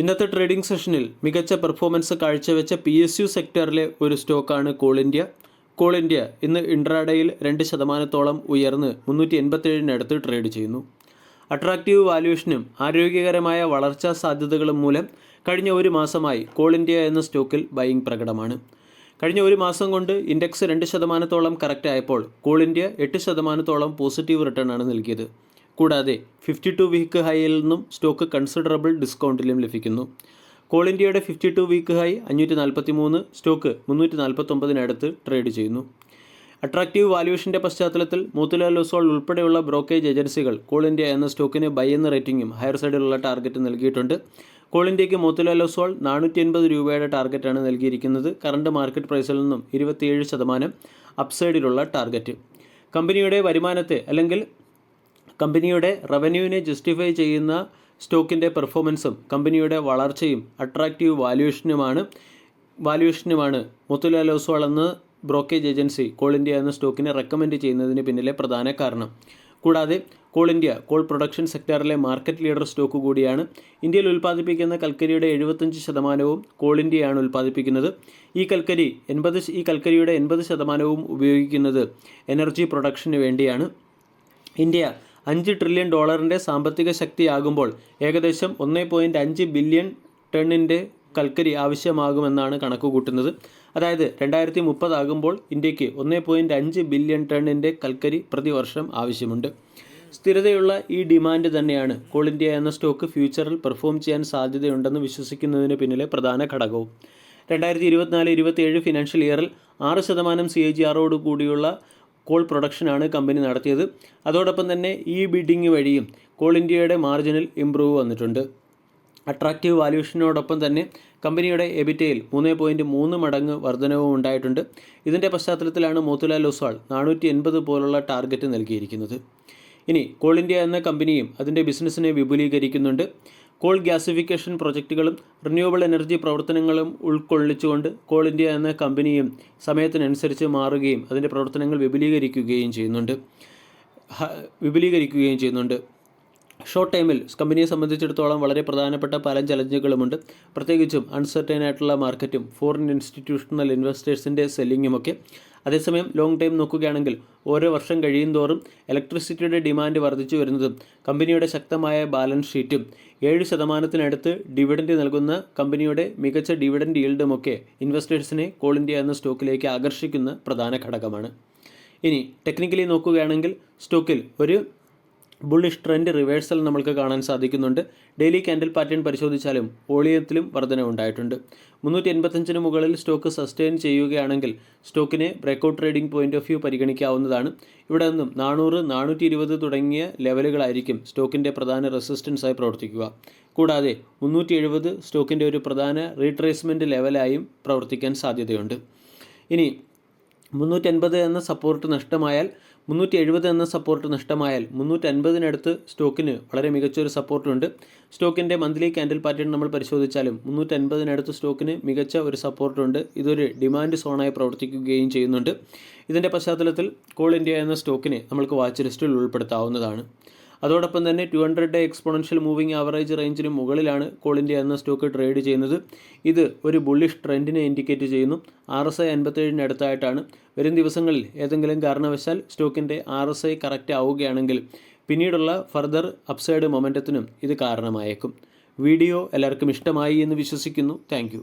ഇന്നത്തെ ട്രേഡിംഗ് സെഷനിൽ മികച്ച പെർഫോമൻസ് കാഴ്ചവെച്ച പി എസ് യു സെക്ടറിലെ ഒരു സ്റ്റോക്കാണ് കോൾ ഇന്ത്യ. കോൾ ഇന്ത്യ ഇന്ന് ഇൻട്രാഡേയിൽ രണ്ട് ശതമാനത്തോളം ഉയർന്ന് മുന്നൂറ്റി എൺപത്തേഴിനടുത്ത് ട്രേഡ് ചെയ്യുന്നു. അട്രാക്റ്റീവ് വാല്യുവേഷനും ആരോഗ്യകരമായ വളർച്ചാ സാധ്യതകളും മൂലം കഴിഞ്ഞ ഒരു മാസമായി കോൾ ഇന്ത്യ എന്ന സ്റ്റോക്കിൽ ബൈയിങ് പ്രകടമാണ്. കഴിഞ്ഞ ഒരു മാസം കൊണ്ട് ഇൻഡെക്സ് രണ്ട് ശതമാനത്തോളം കറക്റ്റ് ആയപ്പോൾ കോൾ ഇന്ത്യ എട്ട് ശതമാനത്തോളം പോസിറ്റീവ് റിട്ടേൺ ആണ് നൽകിയത്. കൂടാതെ ഫിഫ്റ്റി ടു വീക്ക് ഹൈയിൽ നിന്നും സ്റ്റോക്ക് കൺസിഡറബിൾ ഡിസ്കൗണ്ടിലും ലഭിക്കുന്നു. കോൾ ഇന്ത്യയുടെ ഫിഫ്റ്റി ടു വീക്ക് ഹൈ അഞ്ഞൂറ്റി നാൽപ്പത്തി മൂന്ന് സ്റ്റോക്ക് മുന്നൂറ്റി നാൽപ്പത്തൊമ്പതിനടുത്ത് ട്രേഡ് ചെയ്യുന്നു അട്രാക്റ്റീവ് വാല്യൂഷന്റെ പശ്ചാത്തലത്തിൽ മോത്തിലാൽ ഒസോൾ ഉൾപ്പെടെയുള്ള ബ്രോക്കേജ് ഏജൻസികൾ കോൾ ഇന്ത്യ എന്ന സ്റ്റോക്കിന് ബൈ എന്ന റേറ്റിംഗും ഹയർ സൈഡിലുള്ള ടാർഗറ്റ് നൽകിയിട്ടുണ്ട്. കോൾ ഇന്ത്യയ്ക്ക് മോത്തിലാൽ ഒസോൾ നാനൂറ്റി എൺപത് രൂപയുടെ ടാർഗറ്റാണ് നൽകിയിരിക്കുന്നത്. കറണ്ട് മാർക്കറ്റ് പ്രൈസിൽ നിന്നും ഇരുപത്തിയേഴ് ശതമാനം അപ്സൈഡിലുള്ള ടാർഗറ്റ് കമ്പനിയുടെ വരുമാനത്തെ അല്ലെങ്കിൽ കമ്പനിയുടെ റവന്യൂവിനെ ജസ്റ്റിഫൈ ചെയ്യുന്ന സ്റ്റോക്കിന്റെ പെർഫോമൻസും കമ്പനിയുടെ വളർച്ചയും അട്രാക്റ്റീവ് വാല്യുവേഷനുമാണ് വാല്യുവേഷനുമാണ് മുത്തുലാൽ ഒസ്വാൾ എന്ന ബ്രോക്കേജ് ഏജൻസി കോൾ ഇന്ത്യ എന്ന സ്റ്റോക്കിനെ റെക്കമെൻഡ് ചെയ്യുന്നതിന് പിന്നിലെ പ്രധാന കാരണം. കൂടാതെ കോൾ ഇന്ത്യ കോൾ പ്രൊഡക്ഷൻ സെക്ടറിലെ മാർക്കറ്റ് ലീഡർ സ്റ്റോക്ക് കൂടിയാണ്. ഇന്ത്യയിൽ ഉൽപ്പാദിപ്പിക്കുന്ന കൽക്കരിയുടെ എഴുപത്തഞ്ച് ശതമാനവും കോൾ ഇന്ത്യയാണ് ഉൽപ്പാദിപ്പിക്കുന്നത്. ഈ കൽക്കരി എൺപത് ഈ കൽക്കരിയുടെ എൺപത് ശതമാനവും ഉപയോഗിക്കുന്നത് എനർജി പ്രൊഡക്ഷന് വേണ്ടിയാണ്. ഇന്ത്യ അഞ്ച് ട്രില്യൺ ഡോളറിന്റെ സാമ്പത്തിക ശക്തിയാകുമ്പോൾ ഏകദേശം ഒന്ന് പോയിന്റ് അഞ്ച് ബില്യൺ ടണ്ണിന്റെ കൽക്കരി ആവശ്യമാകുമെന്നാണ് കണക്കുകൂട്ടുന്നത്. അതായത് രണ്ടായിരത്തി മുപ്പതാകുമ്പോൾ ഇന്ത്യയ്ക്ക് ഒന്ന് പോയിന്റ് അഞ്ച് ബില്യൺ ടണ്ണിന്റെ കൽക്കരി പ്രതിവർഷം ആവശ്യമുണ്ട്. സ്ഥിരതയുള്ള ഈ ഡിമാൻഡ് തന്നെയാണ് കോൾ ഇന്ത്യ എന്ന സ്റ്റോക്ക് ഫ്യൂച്ചറിൽ പെർഫോം ചെയ്യാൻ സാധ്യതയുണ്ടെന്ന് വിശ്വസിക്കുന്നതിന് പിന്നിലെ പ്രധാന ഘടകവും. രണ്ടായിരത്തി ഇരുപത്തിനാല് ഇരുപത്തിയേഴ് ഫിനാൻഷ്യൽ ഇയറിൽ ആറ് ശതമാനം സി എ ജി ആറോട് കൂടിയുള്ള കോൾ പ്രൊഡക്ഷനാണ് കമ്പനി നടത്തിയത്. അതോടൊപ്പം തന്നെ ഈ ബിഡിങ് വഴിയും കോൾ ഇന്ത്യയുടെ മാർജിനിൽ ഇംപ്രൂവ് വന്നിട്ടുണ്ട്. അട്രാക്റ്റീവ് വാല്യൂഷനോടൊപ്പം തന്നെ കമ്പനിയുടെ എബിറ്റയിൽ മൂന്ന് പോയിന്റ് മൂന്ന് മടങ്ങ് വർധനവും ഉണ്ടായിട്ടുണ്ട്. ഇതിന്റെ പശ്ചാത്തലത്തിലാണ് മോത്തിലാൽ ഒസ്വാൾ നാനൂറ്റി എൺപത് പോലുള്ള ടാർഗറ്റ് നൽകിയിരിക്കുന്നത്. ഇനി കോൾ ഇന്ത്യ എന്ന കമ്പനിയും അതിന്റെ ബിസിനസ്സിനെ വിപുലീകരിക്കുന്നുണ്ട്. കോൾ ഗ്യാസിഫിക്കേഷൻ പ്രൊജക്റ്റുകളും റിന്യൂവബിൾ എനർജി പ്രവർത്തനങ്ങളും ഉൾക്കൊള്ളിച്ചുകൊണ്ട് കോൾ ഇന്ത്യ എന്ന കമ്പനിയും സമയത്തിനനുസരിച്ച് മാറുകയും അതിന്റെ പ്രവർത്തനങ്ങൾ വിപുലീകരിക്കുകയും ചെയ്യുന്നുണ്ട്. വിപുലീകരിക്കുകയും ചെയ്യുന്നുണ്ട്. ഷോർട്ട് ടൈമിൽ കമ്പനിയെ സംബന്ധിച്ചിടത്തോളം വളരെ പ്രധാനപ്പെട്ട പല ചലഞ്ചുകളുമുണ്ട്. പ്രത്യേകിച്ചും അൺസർട്ടൈൻ ആയിട്ടുള്ള മാർക്കറ്റും ഫോറിൻ ഇൻസ്റ്റിറ്റ്യൂഷണൽ ഇൻവെസ്റ്റേഴ്സിന്റെ സെല്ലിങ്ങുമൊക്കെ അതേസമയം ലോങ് ടൈം നോക്കുകയാണെങ്കിൽ ഓരോ വർഷം കഴിയും തോറും ഇലക്ട്രിസിറ്റിയുടെ ഡിമാൻഡ് വർദ്ധിച്ചു വരുന്നതും കമ്പനിയുടെ ശക്തമായ ബാലൻസ് ഷീറ്റും ഏഴ് ശതമാനത്തിനടുത്ത് ഡിവിഡൻഡ് നൽകുന്ന കമ്പനിയുടെ മികച്ച ഡിവിഡൻഡ് ഈൽഡുമൊക്കെ ഇൻവെസ്റ്റേഴ്സിനെ കോൾ ഇന്ത്യ എന്ന സ്റ്റോക്കിലേക്ക് ആകർഷിക്കുന്ന പ്രധാന ഘടകമാണ്. ഇനി ടെക്നിക്കലി നോക്കുകയാണെങ്കിൽ സ്റ്റോക്കിൽ ഒരു ബുള്ളിഷ് ട്രെൻഡ് റിവേഴ്സൽ നമ്മൾക്ക് കാണാൻ സാധിക്കുന്നുണ്ട്. ഡെയിലി കാൻഡിൽ പാറ്റേൺ പരിശോധിച്ചാലും വോളിയത്തിലും വർധന ഉണ്ടായിട്ടുണ്ട്. മുന്നൂറ്റി എൺപത്തഞ്ചിന് മുകളിൽ സ്റ്റോക്ക് സസ്റ്റെയിൻ ചെയ്യുകയാണെങ്കിൽ സ്റ്റോക്കിനെ breakout trading point of view പരിഗണിക്കാവുന്നതാണ്. ഇവിടെ നിന്നും നാനൂറ് നാനൂറ്റി ഇരുപത് തുടങ്ങിയ ലെവലുകളായിരിക്കും സ്റ്റോക്കിന്റെ പ്രധാന റെസിസ്റ്റൻസായി പ്രവർത്തിക്കുക. കൂടാതെ മുന്നൂറ്റി എഴുപത് സ്റ്റോക്കിന്റെ ഒരു പ്രധാന റീട്രേസ്മെന്റ് ലെവലായും പ്രവർത്തിക്കാൻ സാധ്യതയുണ്ട്. ഇനി മുന്നൂറ്റൻപത് എന്ന സപ്പോർട്ട് നഷ്ടമായാൽ മുന്നൂറ്റി എഴുപത് എന്ന സപ്പോർട്ട് നഷ്ടമായാൽ മുന്നൂറ്റൻപതിനടുത്ത് സ്റ്റോക്കിന് വളരെ മികച്ചൊരു സപ്പോർട്ടുണ്ട് സ്റ്റോക്കിന്റെ മന്ത്ലി ക്യാൻഡിൽ പാറ്റേൺ നമ്മൾ പരിശോധിച്ചാലും മുന്നൂറ്റൻപതിനടുത്ത് സ്റ്റോക്കിന് മികച്ച ഒരു സപ്പോർട്ടുണ്ട് ഇതൊരു ഡിമാൻഡ് സോണായി പ്രവർത്തിക്കുകയും ചെയ്യുന്നുണ്ട്. ഇതിന്റെ പശ്ചാത്തലത്തിൽ കോൾ ഇന്ത്യ എന്ന സ്റ്റോക്കിനെ നമുക്ക് വാച്ച് ലിസ്റ്റിൽ ഉൾപ്പെടുത്താവുന്നതാണ്. അതോടൊപ്പം തന്നെ two hundred day exponential moving average റേഞ്ചിന് മുകളിലാണ് ഇന്ത്യ എന്ന സ്റ്റോക്ക് ട്രേഡ് ചെയ്യുന്നത്. ഇത് ഒരു ബുള്ളിഷ് ട്രെൻഡിനെ ഇൻഡിക്കേറ്റ് ചെയ്യുന്നു. ആർ എസ് ഐ അൻപത്തേഴിന് അടുത്തായിട്ടാണ്. വരും ദിവസങ്ങളിൽ ഏതെങ്കിലും കാരണവശാൽ സ്റ്റോക്കിന്റെ ആർ എസ് ഐ കറക്റ്റ് ആവുകയാണെങ്കിൽ പിന്നീടുള്ള ഫർദർ അപ്സൈഡ് മൊമെന്റത്തിനും ഇത് കാരണമായേക്കും. വീഡിയോ എല്ലാവർക്കും ഇഷ്ടമായി എന്ന് വിശ്വസിക്കുന്നു. താങ്ക്